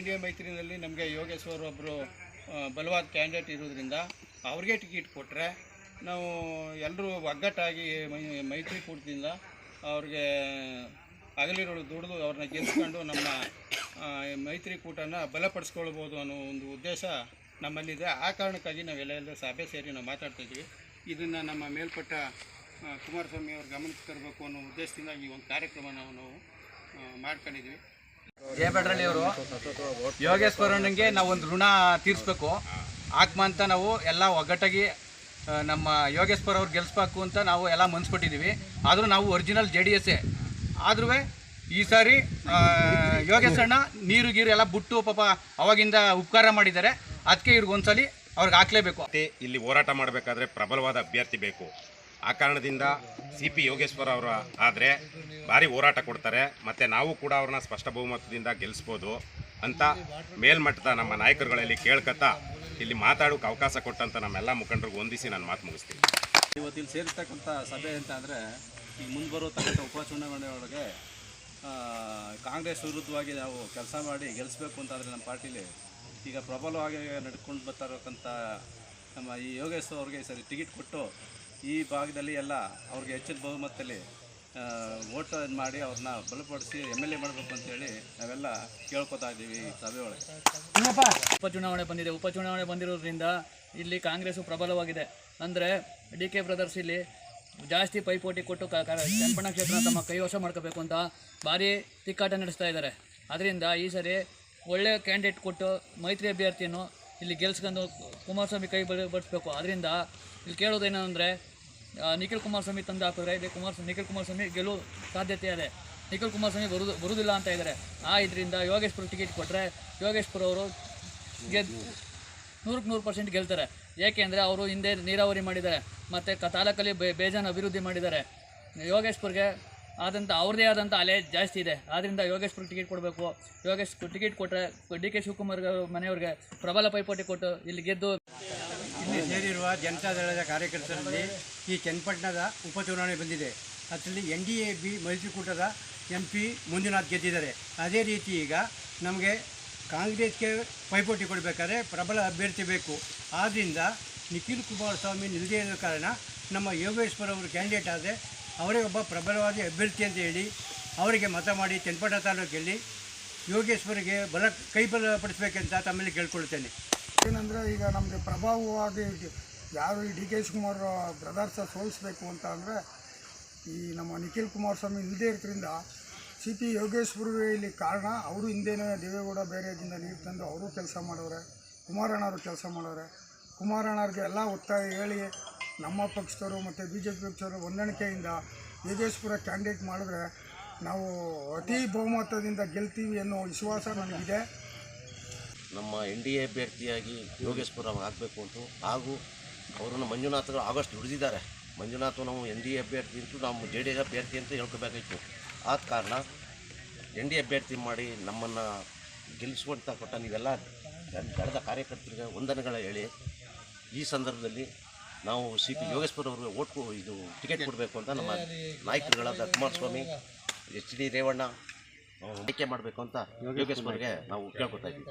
N D A ಮೈತ್ರಿನಲ್ಲಿ ನಮಗೆ ಯೋಗೇಶ್ವರ್ ಒಬ್ಬರು ಬಲವಾದ ಕ್ಯಾಂಡಿಡೇಟ್ ಇರೋದ್ರಿಂದ ಅವ್ರಿಗೆ ಟಿಕೆಟ್ ಕೊಟ್ಟರೆ ನಾವು ಎಲ್ಲರೂ ಒಗ್ಗಟ್ಟಾಗಿ ಮೈ- ಮೈತ್ರಿಕೂಟದಿಂದ ಅವ್ರಿಗೆ ಹಗಲಿರುಳು ದುಡಿದು ಅವ್ರನ್ನ ಗೆಲ್ಲಿಸ್ಕೊಂಡು ನಮ್ಮ ಮೈತ್ರಿ ಮೈತ್ರಿಕೂಟನ ಬಲಪಡಿಸ್ಕೊಳ್ಬೋದು ಅನ್ನೋ ಒಂದು ಉದ್ದೇಶ ನಮ್ಮಲ್ಲಿದೆ. ಆ ಕಾರಣಕ್ಕಾಗಿ ನಾವೆಲ್ಲ ಸಭೆ ಸೇರಿ ನಾವು ಮಾತಾಡ್ತಾ ಇದ್ದೀವಿ ಇದನ್ನು ನಮ್ಮ ಮೇಲ್ಪಟ್ಟ ಕುಮಾರಸ್ವಾಮಿ ಅವ್ರ ಗಮನಕ್ಕೆ ತರಬೇಕು ಅನ್ನೋ ಉದ್ದೇಶದಿಂದ ಈ ಒಂದು ಕಾರ್ಯಕ್ರಮ ನಾವು ನಾವು ಮಾಡ್ಕೊಂಡಿದ್ವಿ. ಜಯಭದ್ರಳ್ಳಿ ಅವರು. ಯೋಗೇಶ್ವರನಿಗೆ ನಾವು ಒಂದು ಋಣ ತೀರಿಸ್ಬೇಕು. ಆತ್ಮ ಅಂತ ನಾವು ಎಲ್ಲ ಒಗ್ಗಟ್ಟಾಗಿ ನಮ್ಮ ಯೋಗೇಶ್ವರ ಅವ್ರು ಗೆಲ್ಸ್ಬೇಕು ಅಂತ ನಾವು ಎಲ್ಲ ಮನ್ಸ್ಕೊಟ್ಟಿದ್ದೀವಿ ಆದರೂ ನಾವು ಒರಿಜಿನಲ್ ಜೆ ಡಿ ಎಸ್ಸೇ ಆದ್ರೂ ಈ ಸಾರಿ ಯೋಗೇಶ್ವರಣ್ಣ ನೀರು, ಗೀರು ಎಲ್ಲ ಬಿಟ್ಟು ಪಾಪ ಅವಾಗಿಂದ ಉಪಕಾರ ಮಾಡಿದ್ದಾರೆ. ಅದಕ್ಕೆ ಇವ್ರಿಗೆ ಒಂದ್ಸಲಿ ಅವ್ರಿಗೆ ಹಾಕ್ಲೇಬೇಕು. ಇಲ್ಲಿ ಹೋರಾಟ ಮಾಡಬೇಕಾದ್ರೆ ಪ್ರಬಲವಾದ ಅಭ್ಯರ್ಥಿ ಬೇಕು. ಆ ಕಾರಣದಿಂದ ಸಿ ಪಿ ಯೋಗೇಶ್ವರ ಅವರ ಆದರೆ ಭಾರಿ ಹೋರಾಟ ಕೊಡ್ತಾರೆ. ಮತ್ತು ನಾವು ಕೂಡ ಅವ್ರನ್ನ ಸ್ಪಷ್ಟ ಬಹುಮತದಿಂದ ಗೆಲ್ಲಿಸ್ಬೋದು ಅಂತ ಮೇಲ್ಮಟ್ಟದ ನಮ್ಮ ನಾಯಕರುಗಳಲ್ಲಿ ಕೇಳ್ಕತ್ತಾ ಇಲ್ಲಿ ಮಾತಾಡೋಕೆ ಅವಕಾಶ ಕೊಟ್ಟಂತ ನಮ್ಮೆಲ್ಲ ಮುಖಂಡರಿಗೆ ಹೊಂದಿಸಿ ನಾನು ಮಾತು ಮುಗಿಸ್ತೀನಿ. ಇವತ್ತು ಇಲ್ಲಿ ಸೇರಿರ್ತಕ್ಕಂಥ ಸಭೆ ಅಂತ ಅಂದರೆ ಈ ಮುಂದೆ ಬರತಕ್ಕಂಥ ಉಪಚುನಾವಣೆ ಒಳಗೆ ಕಾಂಗ್ರೆಸ್ ವಿರುದ್ಧವಾಗಿ ನಾವು ಕೆಲಸ ಮಾಡಿ ಗೆಲ್ಲಿಸ್ಬೇಕು ಅಂತಂದರೆ ನಮ್ಮ ಪಾರ್ಟಿಲಿ ಈಗ ಪ್ರಬಲವಾಗಿ ನಡ್ಕೊಂಡು ಬರ್ತಾ ನಮ್ಮ ಈ ಯೋಗೇಶ್ ಅವ್ರಿಗೆ ಸರಿ ಟಿಕೆಟ್ ಕೊಟ್ಟು ಈ ಭಾಗದಲ್ಲಿ ಎಲ್ಲ ಅವ್ರಿಗೆ ಹೆಚ್ಚಿನ ಬಹುಮತದಲ್ಲಿ ಓಟ್ ಮಾಡಿ ಅವ್ರನ್ನ ಬಲಪಡಿಸಿ ಎಂ ಎಲ್ ಎ ಮಾಡಬೇಕು ಅಂತೇಳಿ ನಾವೆಲ್ಲ ಕೇಳ್ಕೊತಾ ಇದ್ದೀವಿ ಸಭೆ ಒಳಗೆ. ಉಪಚುನಾವಣೆ ಬಂದಿದೆ. ಉಪಚುನಾವಣೆ ಬಂದಿರೋದ್ರಿಂದ ಇಲ್ಲಿ ಕಾಂಗ್ರೆಸ್ಸು ಪ್ರಬಲವಾಗಿದೆ. ಅಂದರೆ ಡಿ ಕೆ ಬ್ರದರ್ಸ್ ಇಲ್ಲಿ ಜಾಸ್ತಿ ಪೈಪೋಟಿ ಕೊಟ್ಟು ಕ- ಕ್ಷೇತ್ರ ತಮ್ಮ ಕೈವಶ ಮಾಡ್ಕೋಬೇಕು ಅಂತ ಭಾರಿ ತಿಕ್ಕಾಟ ನಡೆಸ್ತಾ ಇದ್ದಾರೆ. ಅದರಿಂದ ಈ ಸರಿ ಒಳ್ಳೆಯ ಕ್ಯಾಂಡಿಡೇಟ್ ಕೊಟ್ಟು ಮೈತ್ರಿ ಅಭ್ಯರ್ಥಿಯನ್ನು ಇಲ್ಲಿ ಗೆಲ್ಸ್ಕೊಂಡು ಕುಮಾರಸ್ವಾಮಿ ಕೈ ಬಡಿಸ್ಬೇಕು. ಅದರಿಂದ ಇಲ್ಲಿ ಕೇಳೋದೇನೆಂದರೆ ನಿಖಿಲ್ ಕುಮಾರಸ್ವಾಮಿ ತಂದು ಹಾಕಿದ್ರೆ ಇದೆ ಕುಮಾರಸ್ವಾಮಿ ನಿಖಿಲ್ ಕುಮಾರಸ್ವಾಮಿ ಗೆಲ್ಲುವ ಸಾಧ್ಯತೆ ಇದೆ. ನಿಖಿಲ್ ಕುಮಾರಸ್ವಾಮಿ ಬರುದು ಬರುವುದಿಲ್ಲ ಅಂತ ಇದ್ದಾರೆ ಆ, ಇದರಿಂದ ಯೋಗೇಶ್ಪುರ ಟಿಕೆಟ್ ಕೊಟ್ಟರೆ ಯೋಗೇಶ್ಪುರ ಅವರು ಗೆದ್ದು ನೂರಕ್ಕೆ ನೂರು ಪರ್ಸೆಂಟ್ ಗೆಲ್ತಾರೆ. ಏಕೆಂದರೆ ಅವರು ಹಿಂದೆ ನೀರಾವರಿ ಮಾಡಿದ್ದಾರೆ. ಮತ್ತು ಕ, ತಾಲೂಕಲ್ಲಿ ಬೇಜಾನ್ ಅಭಿವೃದ್ಧಿ ಮಾಡಿದ್ದಾರೆ. ಯೋಗೇಶ್ಪುರ್ಗೆ ಆದಂಥ ಅವ್ರದೇ ಆದಂಥ ಅಲೆ ಜಾಸ್ತಿ ಇದೆ. ಆದ್ದರಿಂದ ಯೋಗೇಶ್ಪುರ್ ಟಿಕೆಟ್ ಕೊಡಬೇಕು. ಯೋಗೇಶ್ ಟಿಕೆಟ್ ಕೊಟ್ಟರೆ ಡಿ ಕೆ ಶಿವಕುಮಾರ್ ಮನೆಯವ್ರಿಗೆ ಪ್ರಬಲ ಪೈಪೋಟಿ ಕೊಟ್ಟು ಇಲ್ಲಿ ಗೆದ್ದು ಇಲ್ಲಿ ಸೇರಿರುವ ಜನತಾದಳದ ಕಾರ್ಯಕರ್ತರಲ್ಲಿ ಈ ಚನ್ನಪಟ್ಟಣದ ಉಪಚುನಾವಣೆ ಬಂದಿದೆ. ಅದರಲ್ಲಿ ಎನ್ ಡಿ ಎ, ಬಿ, ಮೈತ್ರಿಕೂಟದ ಎಂ ಪಿ ಮಂಜುನಾಥ್ ಗೆದ್ದಿದ್ದಾರೆ. ಅದೇ ರೀತಿ ಈಗ ನಮಗೆ ಕಾಂಗ್ರೆಸ್ಗೆ ಪೈಪೋಟಿ ಕೊಡಬೇಕಾದ್ರೆ ಪ್ರಬಲ ಅಭ್ಯರ್ಥಿ ಬೇಕು. ಆದ್ದರಿಂದ ನಿಖಿಲ್ ಕುಮಾರಸ್ವಾಮಿ ನಿಲ್ಲದೇ ಇರೋ ಕಾರಣ ನಮ್ಮ ಯೋಗೇಶ್ವರ್ ಅವರು ಕ್ಯಾಂಡಿಡೇಟ್ ಆದರೆ ಅವರೇ ಒಬ್ಬ ಪ್ರಬಲವಾದ ಅಭ್ಯರ್ಥಿ ಅಂತ ಹೇಳಿ ಅವರಿಗೆ ಮತ ಮಾಡಿ ಚನ್ನಪಟ್ಟಣ ತಾಲೂಕಲ್ಲಿ ಯೋಗೇಶ್ವರಿಗೆ ಬಲ, ಕೈ ಬಲಪಡಿಸಬೇಕಂತ ತಮ್ಮಲ್ಲಿ ಕೇಳ್ಕೊಳ್ತೇನೆ. ಏನಂದರೆ ಈಗ ನಮಗೆ ಪ್ರಭಾವವಾಗಿ ಯಾರು ಈ ಡಿ ಕೆ ಶಿವಕುಮಾರ್ ಬ್ರದರ್ಸ ಸೋಲಿಸ್ಬೇಕು ಅಂತ ಅಂದರೆ ಈ ನಮ್ಮ ನಿಖಿಲ್ ಕುಮಾರಸ್ವಾಮಿ ಇಲ್ಲದೇ ಇರೋದ್ರಿಂದ ಸಿ ಪಿ ಯೋಗೇಶ್ವರೇ ಇಲ್ಲಿ ಕಾರಣ. ಅವರು ಹಿಂದೆನೇ ದೇವೇಗೌಡ ಬೇರೆದಿಂದ ನೀರು ತಂದು ಅವರು ಕೆಲಸ ಮಾಡೋರೆ ಕುಮಾರಣ್ಣವರು ಕೆಲಸ ಮಾಡೋರೆ. ಕುಮಾರಣ್ಣವ್ರಿಗೆ ಎಲ್ಲ ಒತ್ತಾಯ ಹೇಳಿ ನಮ್ಮ ಪಕ್ಷದವರು ಮತ್ತು ಬಿ ಜೆ ಪಿ ಪಕ್ಷದವರು ಹೊಂದಾಣಿಕೆಯಿಂದ ಯೋಗೇಶ್ವರ ಕ್ಯಾಂಡಿಡೇಟ್ ಮಾಡಿದ್ರೆ ನಾವು ಅತಿ ಬಹುಮತದಿಂದ ಗೆಲ್ತೀವಿ ಅನ್ನೋ ವಿಶ್ವಾಸ ನನಗಿದೆ ನಮ್ಮ ಎನ್ ಡಿ ಎ ಅಭ್ಯರ್ಥಿಯಾಗಿ ಯೋಗೇಶ್ಪುರ ಆಗಬೇಕು ಅಂತ. ಹಾಗೂ ಅವರನ್ನು ಮಂಜುನಾಥರು ಆಗಸ್ಟ್ ದುಡಿದಿದ್ದಾರೆ ಮಂಜುನಾಥ್ ನಾವು ಎನ್ ಡಿ ಎ ಅಭ್ಯರ್ಥಿ ಅಂತೂ ನಾವು ಜೆ ಡಿ ಎಸ್ ಅಭ್ಯರ್ಥಿ ಅಂತ ಹೇಳ್ಕೋಬೇಕಾಗಿತ್ತು ಆದ ಕಾರಣ ಎನ್ ಡಿ ಅಭ್ಯರ್ಥಿ ಮಾಡಿ ನಮ್ಮನ್ನು ಗೆಲ್ಲಿಸುವಂತ ಕೊಟ್ಟ ನೀವೆಲ್ಲ ಕಳೆದ ಕಾರ್ಯಕರ್ತರಿಗೆ ವಂದನೆಗಳ ಹೇಳಿ, ಈ ಸಂದರ್ಭದಲ್ಲಿ ನಾವು ಸಿ ಪಿ ಯೋಗೇಶ್ವರ ಅವರಿಗೆ ಓಟ್ ಇದು ಟಿಕೆಟ್ ಕೊಡಬೇಕು ಅಂತ ನಮ್ಮ ನಾಯಕರುಗಳಾದ ಕುಮಾರಸ್ವಾಮಿ, ಎಚ್ ಡಿ ರೇವಣ್ಣ ಆಯ್ಕೆ ಮಾಡಬೇಕು ಅಂತ ಯೋಗೇಶ್ವರ್ಗೆ ನಾವು ಕೇಳ್ಕೊತಾ ಇದ್ದೀವಿ.